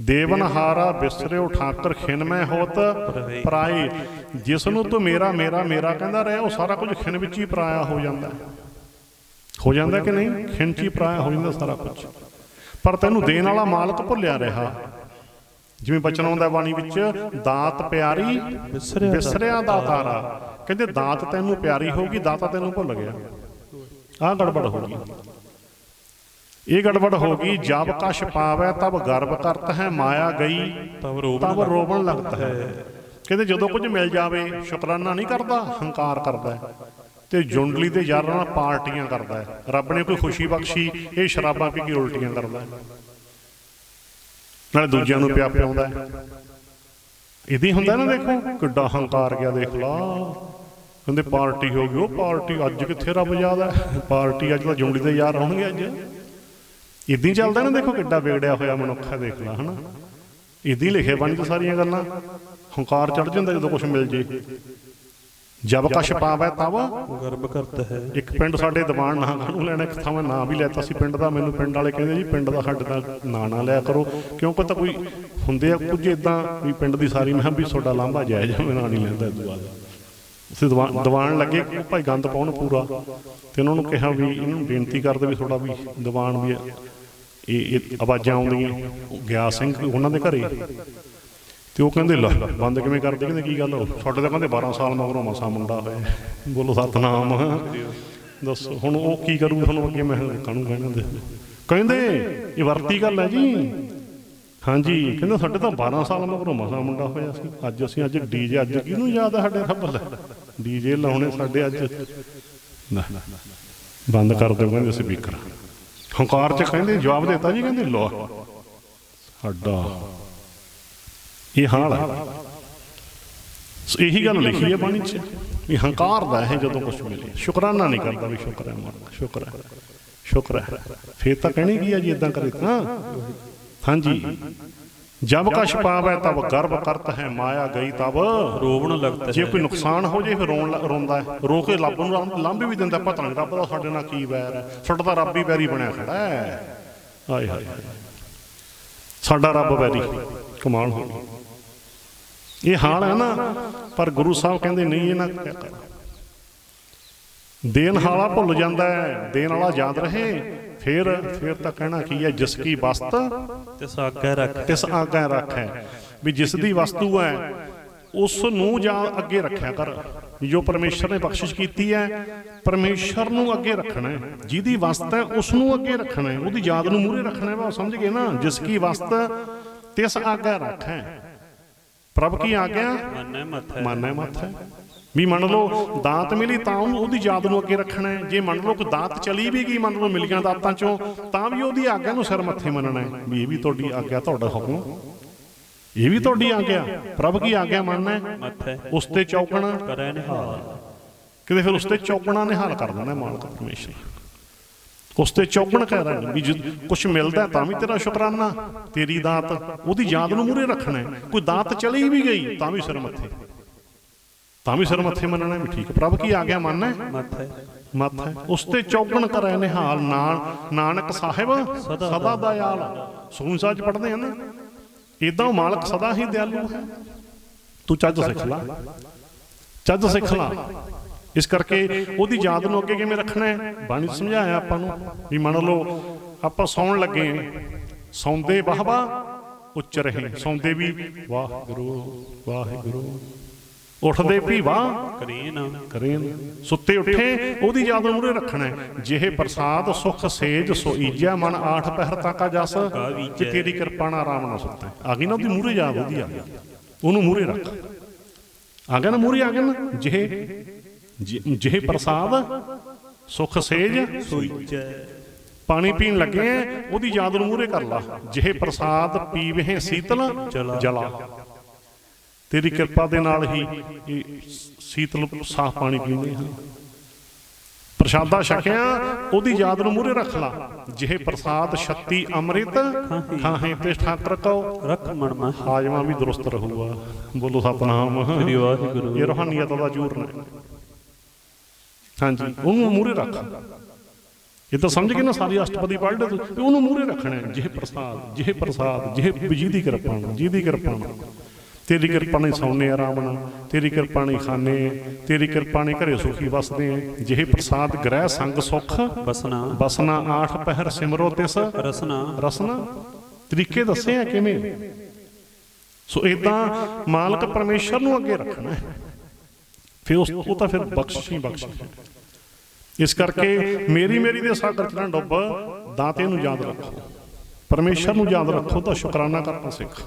ਦੇਵਨਹਾਰਾ ਬਿਸਰਿਓ ਠਾਕਰ ਖਿਨ ਹੋਤ ਪਰਾਈ ਜਿਸ ਨੂੰ ਤੂੰ ਮੇਰਾ ਮੇਰਾ ਮੇਰਾ ਕਹਿੰਦਾ ਰਿਹਾ, ਉਹ ਸਾਰਾ ਕੁਝ ਖਿਨ ਵਿੱਚ ਹੀ ਪਰਾਇਆ ਹੋ ਜਾਂਦਾ ਹੋ। ਜਾਂਦਾ ਕਿ ਨਹੀਂ? ਖਿਨ 'ਚ ਹੀ ਪਰਾਇਆ ਹੋ ਜਾਂਦਾ ਸਾਰਾ ਕੁਝ। ਪਰ ਤੈਨੂੰ ਦੇਣ ਵਾਲਾ ਮਾਲਕ ਭੁੱਲਿਆ ਰਿਹਾ। ਜਿਵੇਂ ਬਚਨ ਆਉਂਦਾ ਬਾਣੀ ਵਿੱਚ, ਦਾਤ ਪਿਆਰੀ, ਬਿਸਰਿਆ ਵਿਸਰਿਆ ਦਾ ਤਾਰਾ। ਕਹਿੰਦੇ ਦਾਤ ਤੈਨੂੰ ਪਿਆਰੀ ਹੋਗੀ ਦਾਤਾ ਤੈਨੂੰ ਭੁੱਲ ਗਿਆ। ਆਹ ਗੜਬੜ ਹੋ ਗਈ। ਇਹ ਗੜਬੜ ਹੋ ਗਈ ਜਬ ਕਛ ਪਾਵੈ ਤਬ ਗਰਭ ਕਰਤ ਹੈ ਮਾਇਆ ਗਈ ਤਬ ਰੋਵਣ ਰੋਵਣ ਲੱਗਦਾ ਹੈ। ਕਹਿੰਦੇ ਜਦੋਂ ਕੁਝ ਮਿਲ ਜਾਵੇ ਸ਼ੁਕਰਾਨਾ ਨਹੀਂ ਕਰਦਾ ਹੰਕਾਰ ਕਰਦਾ। ਤੇ ਜੁੰਡਲੀ ਦੇ ਯਾਰਾਂ ਨਾਲ ਪਾਰਟੀਆਂ ਕਰਦਾ ਰੱਬ ਨੇ ਕੋਈ ਖੁਸ਼ੀ ਬਖਸ਼ੀ ਇਹ ਸ਼ਰਾਬਾਂ ਪੀ ਕੇ ਉਲਟੀਆਂ ਕਰਦਾ ਨਾਲੇ ਦੂਜਿਆਂ ਨੂੰ ਪਿਆ ਪਿਆਉਂਦਾ ਇਹਦੀ ਹੁੰਦਾ ਨਾ ਦੇਖੋ ਕਿੱਡਾ ਹੰਕਾਰ ਗਿਆ ਦੇਖ ਲਾ। ਕਹਿੰਦੇ ਪਾਰਟੀ ਹੋ ਗਈ ਉਹ ਪਾਰਟੀ ਅੱਜ ਕਿੱਥੇ ਰੱਬ ਯਾਦ ਹੈ? ਪਾਰਟੀ ਅੱਜ ਤਾਂ ਜੁੰਡੀ ਦੇ ਯਾਰ ਆਉਣਗੇ ਅੱਜ। ਇਦਾਂ ਚੱਲਦਾ ਨਾ ਦੇਖੋ ਕਿੱਡਾ ਵਿਗੜਿਆ ਹੋਇਆ ਮਨੁੱਖ ਦੇਖ ਲਾ ਹਨਾ। ਇਦਾਂ ਹੀ ਲਿਖੇ ਬਾਣੀ ਤੇ ਸਾਰੀਆਂ ਗੱਲਾਂ। ਹੰਕਾਰ ਚੜ ਜਾਂਦਾ ਜਦੋਂ ਕੁਝ ਮਿਲ ਜੇ। ਜਬ ਕਛ ਪਾਵੈ ਤਬ ਗਰਭ ਕਰਤਾ ਹੈ। ਇੱਕ ਪਿੰਡ ਸਾਡੇ ਦੀਵਾਨ ਨਾਂ ਕਾਹਨੂੰ ਲੈਣਾ ਇੱਕ ਥਾਂ ਨਾਂ ਵੀ ਲੈਤਾ ਸੀ ਪਿੰਡ ਦਾ ਮੈਨੂੰ ਪਿੰਡ ਵਾਲੇ ਕਹਿੰਦੇ ਜੀ ਪਿੰਡ ਦਾ ਸਾਡੇ ਦਾ ਨਾਂ ਨਾ ਲਿਆ ਕਰੋ। ਕਿਉਂਕਿ ਤਾਂ ਕੋਈ ਹੁੰਦੇ ਆ ਕੁਝ ਇਦਾਂ ਵੀ ਪਿੰਡ ਦੀ ਸਾਰੀ ਮੈਂ ਵੀ ਤੁਹਾਡਾ ਲਾਂਭਾ ਜਾਇਜ਼ ਮੈਂ ਨਾਂ ਨਹੀਂ ਲੈਂਦਾ ਇਸ ਤੋਂ ਬਾਅਦ। ਉਸੇ ਦੀਵਾਨ ਲੱਗੇ ਕਿ ਭਾਈ ਗੰਦ ਪਾਉਣ ਪੂਰਾ। ਤੇ ਉਹਨਾਂ ਨੂੰ ਕਿਹਾ ਵੀ ਇਹਨੂੰ ਬੇਨਤੀ ਕਰਦੇ ਵੀ ਤੁਹਾਡਾ ਵੀ ਦੀਵਾਨ ਵੀ ਇਹ ਆਵਾਜ਼ਾਂ ਆਉਂਦੀਆਂ। ਗਿਆ ਸਿੰਘ ਉਹਨਾਂ ਦੇ ਘਰੇ। ਤੇ ਉਹ ਕਹਿੰਦੇ, ਲੈ, ਬੰਦ ਕਿਵੇਂ ਕਰਦੇ? ਕਹਿੰਦੇ, ਕੀ ਗੱਲ? ਹੋ ਤਾਂ ਕਹਿੰਦੇ 12 ਸਾਲ ਮਗਰੋਂ ਮਸਾ ਮੁੰਡਾ ਹੋਇਆ। ਬੋਲੋ ਸਤਨਾਮ। ਦੱਸੋ, ਹੁਣ ਉਹ ਕੀ ਕਰੂ? ਤੁਹਾਨੂੰ ਅੱਗੇ ਮੈਂ ਕਾਹਨੂੰ ਕਹਿਣਾ ਦੇ ਕਹਿੰਦੇ, ਇਹ ਵਰਤੀ ਗੱਲ ਹੈ ਜੀ। ਹਾਂਜੀ, ਕਹਿੰਦੇ, ਸਾਡੇ ਤਾਂ 12 ਸਾਲ ਮਗਰੋਂ ਮਸਾ ਮੁੰਡਾ ਹੋਇਆ ਸੀ। ਅੱਜ ਅਸੀਂ, ਅੱਜ ਡੀਜੇ ਅੱਜ ਕਿਹਨੂੰ ਯਾਦ ਹੈ ਸਾਡੇ ਰੱਬ ਡੀਜੇ ਲਾਉਣੇ ਸਾਡੇ ਅੱਜ। ਬੰਦ ਕਰ ਦਿਓ ਕਹਿੰਦੇ ਸਪੀਕਰ। ਹੰਕਾਰ ਚ ਕਹਿੰਦੇ ਜਵਾਬ ਦਿੱਤਾ ਜੀ ਕਹਿੰਦੇ ਲੋ ਸਾਡਾ। ਇਹ ਹਾਲ ਹੈ। ਸੋ ਇਹੀ ਗੱਲ ਲਿਖੀ ਹੈ ਬਾਣੀ 'ਚ ਵੀ ਹੰਕਾਰ ਦਾ ਹੈ ਜਦੋਂ ਕੁਝ ਮਿਲੇ। ਸ਼ੁਕਰਾਨਾ ਨਹੀਂ ਕਰਦਾ ਵੀ ਸ਼ੁਕਰ ਹੈ ਮਾਲਕ ਸ਼ੁਕਰ ਹੈ ਸ਼ੁਕਰ ਹੈ। ਫੇਰ ਤਾਂ ਕਹਿਣੀ ਕੀ ਹੈ ਜੀ ਇਦਾਂ ਕਰੇ ਤਾਂ? ਹਾਂਜੀ। ਜਬ ਕਛ ਪਾਵੈ ਤਬ ਗਰਭ ਕਰਤ ਹੈ ਮਾਇਆ ਗਈ ਤਬ। ਰੋਵਣ ਲੱਗਦਾ ਜੇ ਕੋਈ ਨੁਕਸਾਨ ਹੋ ਜੇ ਫਿਰ ਰੋਣ ਰੋਂਦਾ ਹੈ। ਰੋ ਕੇ ਰੱਬ ਨੂੰ ਲਾਂਭੇ ਵੀ ਦਿੰਦਾ ਪਤਾ ਨਹੀਂ ਰੱਬ ਦਾ ਸਾਡੇ ਨਾਲ ਕੀ ਵੈਰ ਹੈ। ਸਾਡਾ ਤਾਂ ਰੱਬ ਹੀ ਵੈਰੀ ਬਣਿਆ ਖੜਾ ਹੈ। ਹਾਏ ਹਾਏ। ਸਾਡਾ ਰੱਬ ਵੈਰੀ ਕਮਾਲ ਹੋ ਇਹ ਹਾਲ ਹੈ ਨਾ ਪਰ ਗੁਰੂ ਸਾਹਿਬ ਕਹਿੰਦੇ ਨਹੀਂ ਇਹ ਨਾ ਦੇਣ ਵਾਲਾ ਭੁੱਲ ਜਾਂਦਾ ਹੈ ਦੇਣ ਵਾਲਾ ਯਾਦ ਰਹੇ। ਫਿਰ ਫਿਰ ਤਾਂ ਕਹਿਣਾ ਕੀ ਹੈ ਜਿਸ ਕੀ ਵਸਤ ਤੇ ਸਾਗਾ ਰੱਖ। ਤਿਸ ਆਗੈ ਰੱਖੈ। ਵੀ ਜਿਸ ਦੀ ਵਸਤੂ ਹੈ ਉਸ ਨੂੰ ਜਾਂ ਅੱਗੇ ਰੱਖਿਆ ਕਰ। ਜੋ ਪਰਮੇਸ਼ਰ ਨੇ ਬਖਸ਼ਿਸ਼ ਕੀਤੀ ਹੈ ਪਰਮੇਸ਼ਰ ਨੂੰ ਅੱਗੇ ਰੱਖਣਾ ਹੈ। ਜਿਹਦੀ ਵਸਤ ਹੈ ਉਸ ਨੂੰ ਅੱਗੇ ਰੱਖਣਾ ਹੈ। ਉਹਦੀ ਯਾਦ ਨੂੰ ਮੂਹਰੇ ਰੱਖਣਾ ਹੈ ਵਾ ਸਮਝ ਗਏ ਨਾ? ਜਿਸ ਕੀ ਵਸਤ ਤਿਸ ਆਗੈ ਰੱਖੈ। ਪ੍ਰਭ ਕੀ ਆਗਿਆ? ਮੰਨੈ ਮੱਥਾ ਮਾਨੈ ਮੱਥ ਹੈ। ਵੀ ਮੰਨ ਲਓ ਦਾਤ ਮਿਲੀ ਤਾਂ ਉਹਦੀ ਯਾਦ ਨੂੰ ਅੱਗੇ ਰੱਖਣਾ ਹੈ। ਜੇ ਮੰਨ ਲਓ ਕਿ ਦਾਤ ਚਲੀ ਵੀ ਗਈ ਮੰਨ ਲਓ ਮਿਲੀਆਂ ਦਾਤਾਂ ਚੋਂ ਤਾਂ ਵੀ ਉਹਦੀ ਆਗਿਆ ਨੂੰ ਸਿਰ ਮੱਥੇ ਮੰਨਣਾ ਹੈ ਵੀ ਇਹ ਵੀ ਤੁਹਾਡੀ ਆਗਿਆ ਤੁਹਾਡਾ ਹੁਕਮ। ਇਹ ਵੀ ਤੁਹਾਡੀ ਆਗਿਆ। ਪ੍ਰਭ ਕੀ ਆਗਿਆ ਮੰਨਣਾ ਹੈ? ਮੱਥਾ। ਉਸ ਤੇ ਚੌਕਣਾ। ਕਰੈ ਨਿਹਾਲ। ਕਿਤੇ ਫਿਰ ਉਸ ਤੇ ਚੌਕਣਾ ਨਿਹਾਲ ਕਰ ਦੇਣਾ ਮਾਲਕ ਪਰਮੇਸ਼ਰ। ਉਸ ਤੇ ਚੌਕਣ ਕਹਿ ਰਹੇ ਵੀ ਕੁਝ ਮਿਲਦਾ ਤਾਂ ਵੀ ਤੇਰਾ ਸ਼ੁਕਰਾਨਾ। ਤੇਰੀ ਦਾਤ ਉਹਦੀ ਯਾਦ ਨੂੰ ਮੂਰੇ ਰੱਖਣਾ ਕੋਈ ਦਾਤ ਚਲੀ ਵੀ ਗਈ ਤਾਂ ਵੀ ਸਿਰ ਮੱਥੇ। ਤਾਂ ਵੀ ਸਿਰ ਮੱਥੇ ਮੰਨਣਾ ਵੀ ਠੀਕ। ਪ੍ਰਭ ਕੀ ਆ ਗਿਆ? ਮੰਨਣਾ ਹੈ? ਮੱਥਾ ਮੱਥ ਉਸ ਤੇ ਚੌਕਣ ਕਰੈ ਨਿਹਾਲ ਨਾਨ ਨਾਨਕ ਸਾਹਿਬ ਸਦਾ ਦਇਆਲ। ਸੂਨਸਾ ਚ ਪੜਦੇ ਆ ਨਾ। ਇਦਾਂ ਮਾਲਕ ਸਦਾ ਹੀ ਦਿਆਲੂ ਹੈ। ਤੂੰ ਚੱਜ ਸਿੱਖ ਲੈ। ਚੱਜ ਸਿੱਖ ਲੈ। ਇਸ ਕਰਕੇ ਉਹਦੀ ਯਾਦ ਨੂੰ ਅੱਗੇ ਕਿਵੇਂ ਰੱਖਣਾ ਹੈ? ਬਾਣੀ ਸਮਝਾਇਆ ਆਪਾਂ ਨੂੰ ਵੀ ਮੰਨ ਲਓ ਆਪਾਂ ਸੌਣ ਲੱਗੇ ਹਾਂ। ਸੌਂਦੇ ਵਾਹਵਾ ਉੱਚ ਰਹੇ। ਸੌਂਦੇ ਵੀ ਵਾਹਿਗੁਰੂ ਵਾਹਿਗੁਰੂ। ਉੱਠਦੇ ਵੀ ਵਾਹ ਕਰੀਨ। ਕਰੇ ਸੁੱਤੇ ਉੱਠੇ ਉਹਦੀ ਯਾਦ ਨੂੰ ਮੂਹਰੇ ਰੱਖਣਾ ਜਿਹੇ ਪ੍ਰਸਾਦ ਸੁਖ ਸੇਜ ਸੋ ਈਜਿਆ ਮਨ ਆਠ ਪਹਿਰ ਤੱਕਾ ਜਸ। ਕਿ ਤੇਰੀ ਕਿਰਪਾ ਨਾਲ ਆਰਾਮ ਨਾਲ ਸੁੱਤਾ। ਆ ਗਈ ਨਾ ਉਹਦੀ ਮੂਹਰੇ ਯਾਦ ਉਹਦੀ ਆ। ਗਈ ਉਹਨੂੰ ਮੂਹਰੇ ਰੱਖ। ਆ ਗਿਆ ਨਾ ਮੂਹਰੇ ਆ ਗਿਆ ਨਾ ਜਿਹੇ ਜਿਹੇ ਪ੍ਰਸਾਦ ਸੁਖ ਸੇਜ ਸੋਈਜੈ ਪਾਣੀ ਪੀਣ ਲੱਗੇ ਉਹਦੀ ਯਾਦ ਨੂੰ ਮੂਹਰੇ ਕਰ ਲਾ। ਜਿਹੇ ਪ੍ਰਸਾਦ ਪੀਵੇ ਸੀਤਲ ਜਲਾ। ਤੇਰੀ ਕਿਰਪਾ ਦੇ ਨਾਲ ਹੀ ਇਹ ਸੀਤਲ ਸਾਫ਼ ਪਾਣੀ ਪੀਂਦੇ ਹਾਂ ਪ੍ਰਸ਼ਾਦਾ ਛਕਿਆ ਉਹਦੀ ਯਾਦ ਨੂੰ ਮੂਹਰੇ ਰੱਖ ਲਾ। ਜਿਹੇ ਪ੍ਰਸਾਦ ਛੱਤੀ ਅੰਮ੍ਰਿਤ ਖਾਹੇ ਤੇ ਠਾਕਰ ਕਉ ਰੱਖ ਮਨ ਮਾ ਹਾਜਮਾ ਵੀ ਦਰੁਸਤ ਰਹੂਗਾ। ਬੋਲੋ ਸਤਨਾਮ। ਸ੍ਰੀ ਵਾਹਿਗੁਰੂ। ਇਹ ਰੋਹਾਨੀਅਤ ਦਾ ਜੂਰ ਨੇ। ਹਾਂਜੀ ਉਹਨੂੰ ਮੂਹਰੇ ਰੱਖ। ਇਹ ਤਾਂ ਸਮਝ ਗਏ ਨਾ ਸਾਰੀ ਅਸ਼ਟਪਦੀ ਪੜ੍ਹ ਲਓ ਤੁਸੀਂ ਉਹਨੂੰ ਮੂਹਰੇ ਰੱਖਣਾ ਹੈ। ਜਿਹ ਪ੍ਰਸਾਦ ਜਿਹ ਪ੍ਰਸਾਦ ਜਿਹ ਜਿਹਦੀ ਕਿਰਪਾ ਨਾਲ ਜਿਹਦੀ ਕਿਰਪਾ ਤੇਰੀ ਕਿਰਪਾ ਨਾਲ ਸੌਣੇ ਆਰਾਮ ਨਾਲ। ਤੇਰੀ ਕਿਰਪਾ ਨਾਲ ਖਾਣੇ ਤੇਰੀ ਕਿਰਪਾ ਨਾਲ ਘਰੇ ਸੁਖੀ ਵਸਦੇ ਆ ਜਿਹ ਪ੍ਰਸਾਦ ਗ੍ਰਹਿ ਸੰਗ ਸੁਖ ਬਸਨਾ ਬਸਨਾ ਆਠ ਪਹਿਰ ਸਿਮਰੋ ਤਿਸ। ਰਸਨਾ। ਰਸਨਾ? ਤਰੀਕੇ ਦੱਸੇ ਆ ਕਿਵੇਂ? ਸੋ ਇਦਾਂ ਮਾਲਕ ਪਰਮੇਸ਼ਰ ਨੂੰ ਅੱਗੇ ਰੱਖਣਾ। ਫਿਰ ਉਸ ਉਹ ਤਾਂ ਫਿਰ ਬਖਸ਼ਿਸ਼ ਹੀ ਬਖਸ਼ਿਸ਼ ਇਸ ਕਰਕੇ ਮੇਰੀ ਮੇਰੀ ਦੇ ਸਾਗਰ ਚ ਨਾ ਡੁੱਬ? ਦਾਤੇ ਨੂੰ ਯਾਦ ਰੱਖੋ। ਪਰਮੇਸ਼ਰ ਨੂੰ ਯਾਦ ਰੱਖੋ ਤਾਂ ਸ਼ੁਕਰਾਨਾ ਕਰਨਾ ਸਿੱਖ।